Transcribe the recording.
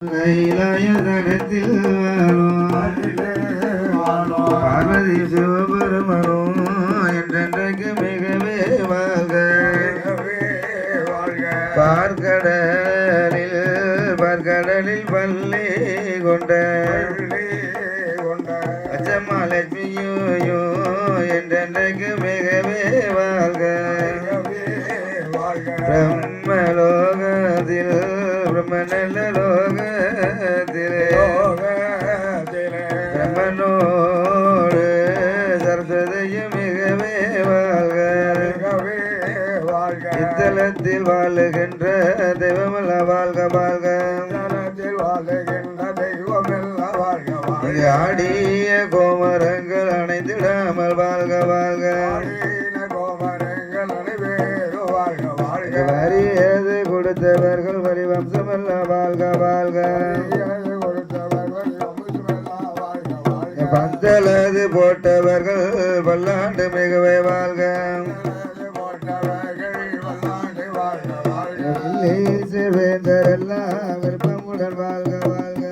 கைலாயதனத்தில் பார்வதி சிவபெருமனும் என்றென்றைக்கு மிகவே வாழ்க. பார்க்கடலில் பார்க்கடலில் பள்ளி கொண்ட அச்சம்மா லட்சுமியோ என்றென்றைக்கு மிகவே வாழ்க. பிரம்மநல லோகத்திலே பிரம்மனோடு சரஸ்வதியும் மிகவே வாழ்க. இத்தலத்தில் வாழுகின்ற தெய்வமல்ல வாழ்க வாழ்க. இங்கு ஆடிய கோமரங்கள் அணைந்திடாமல் வாழ்க வாழ்க. இங்கு வரியது கொடுத்தவர்கள் வரி வம்சமல்ல வாழ்க வாழ்க. பந்தலது போட்டவர்கள் வல்லாண்டு மிகவே வாழ்க. வேந்தர் எல்லாம் விருப்பமுடன் வாழ்க வாழ்க.